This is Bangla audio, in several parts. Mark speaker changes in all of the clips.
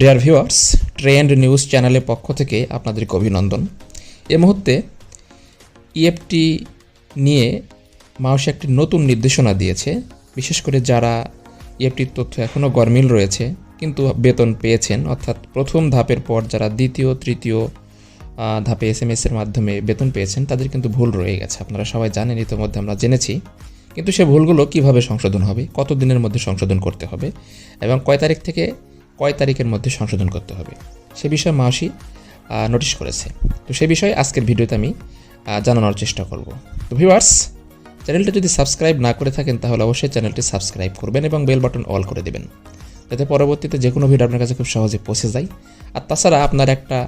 Speaker 1: ডিয়ার ভিউয়ার্স ট্রেন্ড নিউজ চ্যানেলের পক্ষ থেকে আপনাদেরকে অভিনন্দন। এ মুহূর্তে ইএফটি নিয়ে মাউস একটি নতুন নির্দেশনা দিয়েছে। বিশেষ করে যারা ইএফটির তথ্য এখনও গরমিল রয়েছে, কিন্তু বেতন পেয়েছেন, অর্থাৎ প্রথম ধাপের পর যারা দ্বিতীয়, তৃতীয় ধাপে এস এম এর মাধ্যমে বেতন পেয়েছেন, তাদের কিন্তু ভুল রয়ে গেছে। আপনারা সবাই জানেন, ইতিমধ্যে আমরা জেনেছি। কিন্তু সে ভুলগুলো কীভাবে সংশোধন হবে কত দিনের মধ্যে সংশোধন করতে হবে এবং কয় তারিখ থেকে কয় তারিখের মধ্যে সংশোধন করতে হবে? সে বিষয়ে মাসি নোটিশ করেছে। তো সে বিষয়ে আজকের ভিডিওতে আমি জানানোর চেষ্টা করব। তো ভিউয়ার্স চ্যানেলটা যদি সাবস্ক্রাইব না করে থাকেন, তাহলে অবশ্যই চ্যানেলটি সাবস্ক্রাইব করবেন এবং বেল বাটন অল করে দেবেন। যাতে পরবর্তীতে যে কোনো ভিডিও আপনার কাছে খুব সহজে পৌঁছে যায়। আর তাছাড়া আপনার একটা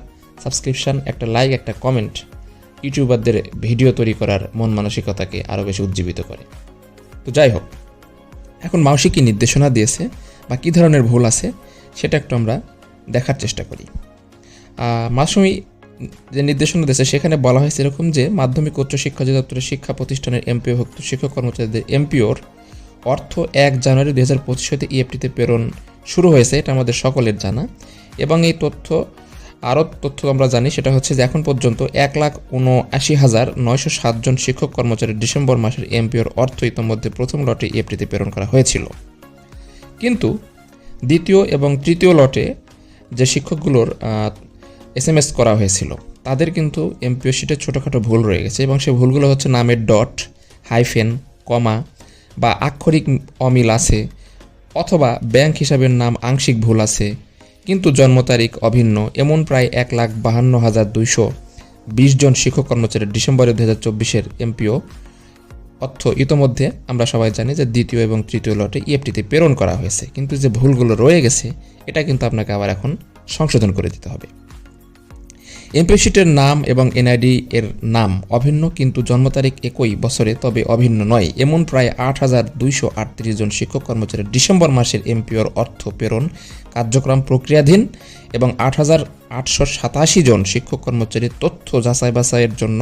Speaker 1: সাবস্ক্রিপশন একটা লাইক একটা কমেন্ট ইউটিউবারদের ভিডিও তৈরি করার মন মানসিকতাকে আরও বেশি উজ্জীবিত করে। তো যাই হোক, এখন মাউসি কী নির্দেশনা দিয়েছে বা কী ধরনের ভুল আছে সেটা একটু আমরা দেখার চেষ্টা করি। মাসুমি যে নির্দেশনা দিয়েছে, সেখানে বলা হয়েছে এরকম যে মাধ্যমিক উচ্চ শিক্ষা অধিদপ্তরের শিক্ষা প্রতিষ্ঠানের এমপিওভুক্ত শিক্ষক কর্মচারীদের এমপিওর অর্থ এক জানুয়ারি দু হাজার পঁচিশ হতে ইএফটিতে প্রেরণ শুরু হয়েছে, এটা আমাদের সকলের জানা। এবং এই তথ্য, আরও তথ্য আমরা জানি, সেটা হচ্ছে যে এখন পর্যন্ত এক লাখ উনআশি হাজার নয়শো সাতজন শিক্ষক কর্মচারী ডিসেম্বর মাসের এমপিওর অর্থ ইতিমধ্যে প্রথম লটে ইএফটিতে প্রেরণ করা হয়েছিল। কিন্তু দ্বিতীয় এবং তৃতীয় লটে যে শিক্ষকগুলোর এস এম এস করা হয়েছিল, তাদের কিন্তু এমপিও শিটে ছোটোখাটো ভুল রয়ে গেছে এবং সেই ভুলগুলো হচ্ছে নামের ডট, হাইফেন, কমা বা আক্ষরিক অমিল আছে অথবা ব্যাংক হিসাবের নাম আংশিক ভুল আছে, কিন্তু জন্ম তারিখ অভিন্ন, এমন প্রায় এক লাখ বাহান্ন হাজার দুইশো বিশ জন শিক্ষক কর্মচারী ডিসেম্বরের দু হাজার চব্বিশের এমপিও অর্থ ইতোমধ্যে আমরা সবাই জানি যে দ্বিতীয় এবং তৃতীয় লটে ইএফটিতে প্রেরণ করা হয়েছে। কিন্তু যে ভুলগুলো রয়ে গেছে, এটা কিন্তু আপনাকে আবার এখন সংশোধন করে দিতে হবে। এমপিশিটের নাম এবং এনআইডি এর নাম অভিন্ন, কিন্তু জন্ম তারিখ একই বছরে, তবে অভিন্ন নয়। এমন প্রায় আট হাজার দুইশো আটত্রিশ জন শিক্ষক কর্মচারী ডিসেম্বর মাসের এমপিওর অর্থ প্রেরণ কার্যক্রম প্রক্রিয়াধীন এবং আট হাজার আটশো সাতাশি জন শিক্ষক কর্মচারীর তথ্য যাচাই বাছাইয়ের জন্য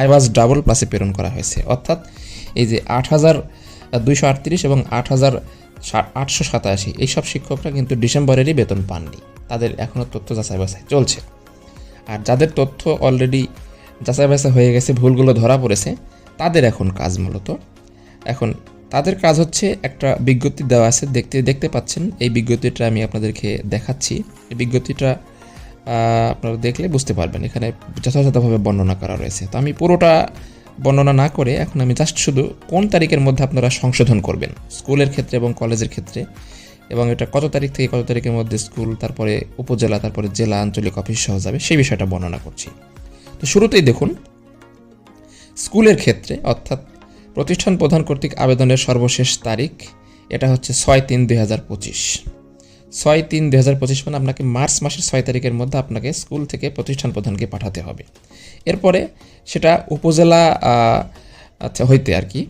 Speaker 1: আইবাস ডাবল প্লাসে প্রেরণ করা হয়েছে। অর্থাৎ এই যে আট হাজার দুইশো আটত্রিশ এবং আট হাজার আটশো সাতাশি শিক্ষকরা কিন্তু ডিসেম্বরেরই বেতন পাননি। তাদের এখনও তথ্য যাচাই বাছাই চলছে। আর যাদের তথ্য অলরেডি যাচাই বাছাই হয়ে গেছে, ভুলগুলো ধরা পড়েছে, তাদের এখন কাজ মূলত। এখন তাদের কাজ হচ্ছে একটা বিজ্ঞপ্তি দেওয়া আছে, দেখতে দেখতে পাচ্ছেন, এই বিজ্ঞপ্তিটা আমি আপনাদেরকে দেখাচ্ছি। এই বিজ্ঞপ্তিটা আপনারা দেখলে বুঝতে পারবেন, এখানে যথাযথভাবে বর্ণনা করা রয়েছে। তো আমি পুরোটা বর্ণনা না করে এখন আমি জাস্ট শুধু কোন তারিখের মধ্যে আপনারা সংশোধন করবেন? স্কুলের ক্ষেত্রে এবং কলেজের ক্ষেত্রে। এবং এটা কত তারিখ থেকে কত তারিখের মধ্যে স্কুল, তারপরে উপজেলা, তারপরে জেলা, আঞ্চলিক অফিস সহ যাবে, সেই বিষয়টা বর্ণনা করছি। তো শুরুতেই দেখুন, স্কুলের ক্ষেত্রে অর্থাৎ প্রতিষ্ঠান প্রধান কর্তৃক আবেদনের সর্বশেষ তারিখ, এটা হচ্ছে ছয় তিন দুই হাজার পঁচিশ। ছয় তিন দুই হাজার পঁচিশ মানে আপনাকে মার্চ মাসের ছয় তারিখের মধ্যে আপনাকে স্কুল থেকে প্রতিষ্ঠান প্রধানকে পাঠাতে হবে। এরপরে সেটা উপজেলা আচ্ছা হইতে আর কি।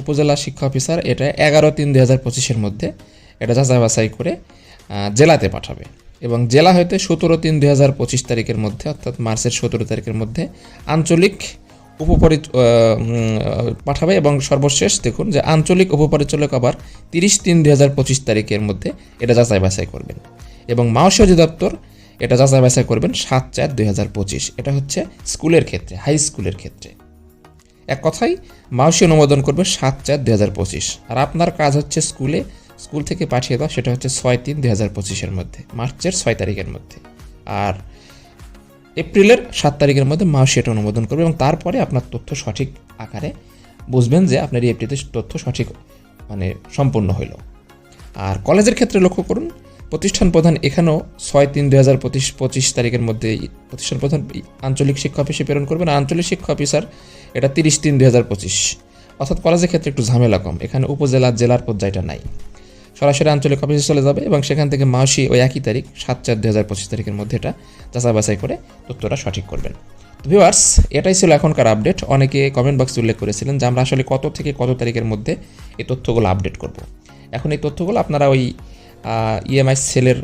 Speaker 1: উপজেলা শিক্ষা অফিসার এটা এগারো তিন দুই হাজার পঁচিশের মধ্যে এটা যাচাই বাছাই করে জেলাতে পাঠাবে। এবং জেলা হইতে সতেরো তিন দুই হাজার পঁচিশ তারিখের মধ্যে, অর্থাৎ মার্চের সতেরো তারিখের মধ্যে আঞ্চলিক উপপরি পাঠাবে। এবং সর্বশেষ দেখুন যে আঞ্চলিক উপপরিচালক আবার তিরিশ তিন দুই হাজার পঁচিশ তারিখের মধ্যে এটা যাচাই বাছাই করবেন। এবং মাওসী অধিদপ্তর এটা যাচাই বাছাই করবেন সাত চার দুই হাজার পঁচিশ। এটা হচ্ছে স্কুলের ক্ষেত্রে, হাই স্কুলের ক্ষেত্রে। এক কথাই মাউসি অনুমোদন করবে সাত চার দুই হাজার পঁচিশ। আর আপনার কাজ হচ্ছে স্কুলে, স্কুল থেকে পাঠিয়ে দাও সেটা হচ্ছে ছয় তিন দুই হাজার পঁচিশের মধ্যে, মার্চের ছয় তারিখের মধ্যে। আর এপ্রিলের সাত তারিখের মধ্যে মাউসি এটা অনুমোদন করবে এবং তারপরে আপনার তথ্য সঠিক আকারে বুঝবেন যে আপনার এই তথ্য সঠিক মানে সম্পূর্ণ হইল। আর কলেজের ক্ষেত্রে লক্ষ্য করুন প্রতিষ্ঠান প্রধান এখানেও ছয় তিন দুই হাজার পঁচিশ পঁচিশ তারিখের মধ্যে প্রতিষ্ঠান প্রধান আঞ্চলিক শিক্ষা অফিসে প্রেরণ করবেন। আঞ্চলিক শিক্ষা অফিসার এটা তিরিশ তিন দুই হাজার পঁচিশ। অর্থাৎ কলেজের ক্ষেত্রে একটু ঝামেলা কম। এখানে উপজেলা, জেলার পর্যায়টা নাই। সরাসরি আঞ্চলিক অফিসে চলে যাবে এবং সেখান থেকে মাসি ওই একই তারিখ, সাত চার দুই হাজার পঁচিশ তারিখের মধ্যে এটা যাচাই বাছাই করে তথ্যটা সঠিক করবেন। ভিউয়ার্স এটাই ছিল এখনকার আপডেট। অনেকে কমেন্ট বক্সে উল্লেখ করেছিলেন যে আমরা আসলে কত থেকে কত তারিখের মধ্যে এই তথ্যগুলো আপডেট করব। এখন এই তথ্যগুলো আপনারা ওই ইএমআই সেলের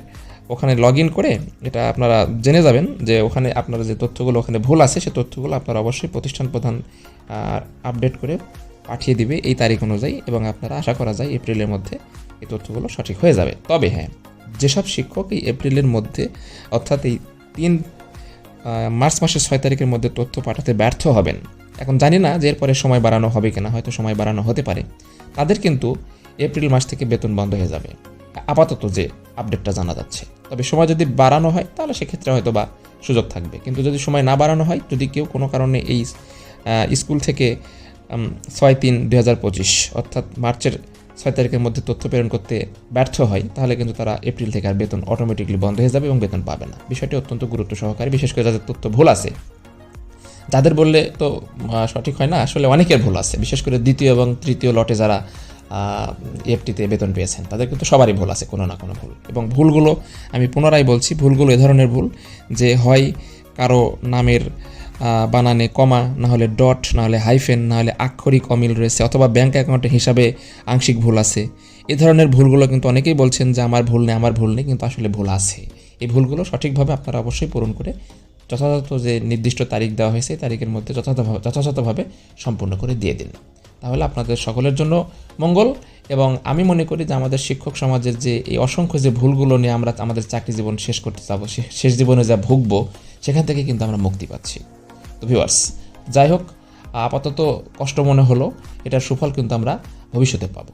Speaker 1: ওখানে লগ ইন করে এটা আপনারা জেনে যাবেন যে ওখানে আপনারা যে তথ্যগুলো, ওখানে ভুল আছে, সে তথ্যগুলো আপনারা অবশ্যই প্রতিষ্ঠান প্রধান আপডেট করে পাঠিয়ে দিবে এই তারিখ অনুযায়ী এবং আপনারা আশা করা যায় এপ্রিলের মধ্যে এই তথ্যগুলো সঠিক হয়ে যাবে। তবে হ্যাঁ যেসব শিক্ষক এই এপ্রিলের মধ্যে অর্থাৎ এই তিন মার্চ মাসের ছয় তারিখের মধ্যে তথ্য পাঠাতে ব্যর্থ হবেন, এখন জানি না যে এরপরে সময় বাড়ানো হবে কিনা, হয়তো সময় বাড়ানো হতে পারে। তাদের কিন্তু এপ্রিল মাস থেকে বেতন বন্ধ হয়ে যাবে। আপাতত যে আপডেটটা জানা যাচ্ছে। তবে সময় যদি বাড়ানো হয়, তাহলে সেক্ষেত্রে হয়তো বা সুযোগ থাকবে। কিন্তু যদি সময় না বাড়ানো হয়, যদি কেউ কোনো কারণে এই স্কুল থেকে ছয় তিন দুই অর্থাৎ মার্চের ছয় তারিখের মধ্যে তথ্য প্রেরণ করতে ব্যর্থ হয়, তাহলে কিন্তু তারা এপ্রিল থেকে আর বেতন অটোমেটিকলি বন্ধ হয়ে যাবে এবং বেতন পাবে না। বিষয়টি অত্যন্ত গুরুত্ব সহকারে, বিশেষ করে যাদের তথ্য ভুল আছে। যাদের বললে তো সঠিক হয় না, আসলে অনেকের ভুল আছে। বিশেষ করে দ্বিতীয় এবং তৃতীয় লটে যারা এফটিতে বেতন পেয়েছেন। তাদের কিন্তু সবারই ভুল আছে, কোনো না কোনো ভুল। এবং ভুলগুলো আমি পুনরায় বলছি, ভুলগুলো এ ধরনের ভুল যে হয় কারও নামের বানানে কমা, না হলে ডট, না হলে হাইফেন, না হলে আক্ষরিক অমিল রয়েছে অথবা ব্যাঙ্ক অ্যাকাউন্টের হিসাবে আংশিক ভুল আছে। এ ধরনের ভুলগুলো কিন্তু অনেকেই বলছেন যে আমার ভুল নেই, আমার ভুল নেই, কিন্তু আসলে ভুল আছে। এই ভুলগুলো সঠিকভাবে আপনারা অবশ্যই পূরণ করে যথাযথ যে নির্দিষ্ট তারিখ দেওয়া হয়েছে তারিখের মধ্যে যথাযথভাবে যথাযথভাবে সম্পূর্ণ করে দিয়ে দিন। তাহলে আপনাদের সকলের জন্য মঙ্গল। এবং আমি মনে করি যে আমাদের শিক্ষক সমাজের যে এই অসংখ্য যে ভুলগুলো নিয়ে আমরা আমাদের চাকরি জীবন শেষ করতে সে- শেষ জীবনে যা ভুগবো, সেখান থেকে কিন্তু আমরা মুক্তি পাচ্ছি। তো ভিউয়ার্স যাই হোক, আপাতত কষ্ট মনে হলো, এটার সুফল কিন্তু আমরা ভবিষ্যতে পাবো।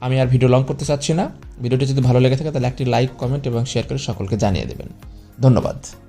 Speaker 1: আমি আর ভিডিও লং করতে চাচ্ছি না। ভিডিওটি যদি ভালো লেগে থাকে, তাহলে একটি লাইক কমেন্ট এবং শেয়ার করে সকলকে জানিয়ে দেবেন। ধন্যবাদ।